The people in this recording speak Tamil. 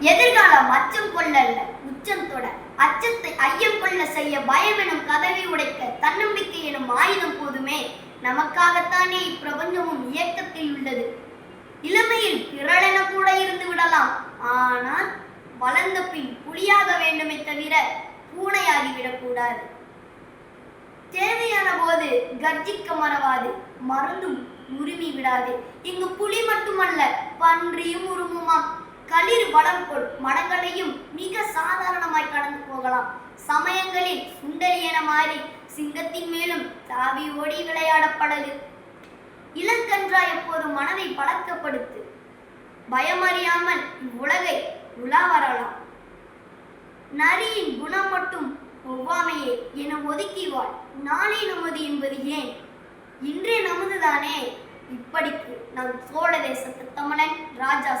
எதிர்காலம் அச்சம் கொள்ளல்ல உச்சம் தொட. அச்சத்தை ஐயம் கொள்ள செய்ய பயம் எனும் கதவை உடைக்க தன்னம்பிக்கை எனும் ஆயுதம் போதுமே. நமக்காகத்தானே இப்பிரபஞ்சமும் இயக்கத்தில் உள்ளது. இளமையில் பிறழென கூட இருந்து விடலாம். ஆனால் வளர்ந்த பின் புலியாக வேண்டுமே தவிர பூனையாகிவிடக்கூடாது தேவையான போது கர்ஜிக்க மறவாது. மறந்தும் உருமி விடாது. இங்கு புலி மட்டுமல்ல பன்றியும் உருமுமாம். களிர் வளம் கொள். மடங்களையும் மிக சாதாரணமாய் கடந்து போகலாம். சமயங்களில் சுண்டலி என மாறி சிங்கத்தின் மேலும் தாவி ஓடி விளையாடப்படது இளங்கன்றாய் எப்போது மனதை பழக்கப்படுத்து. பயமறியாமல் இவ்வுலகை உலா வரலாம். நரியின் குணம் மட்டும் ஒவ்வாமையே என ஒதுக்கி வாழ் நாளை நமது என்பது ஏன்? இன்றே நமதுதானே? இப்படிக்கு நம் சோழ தேசத்து தமிழன் ராஜா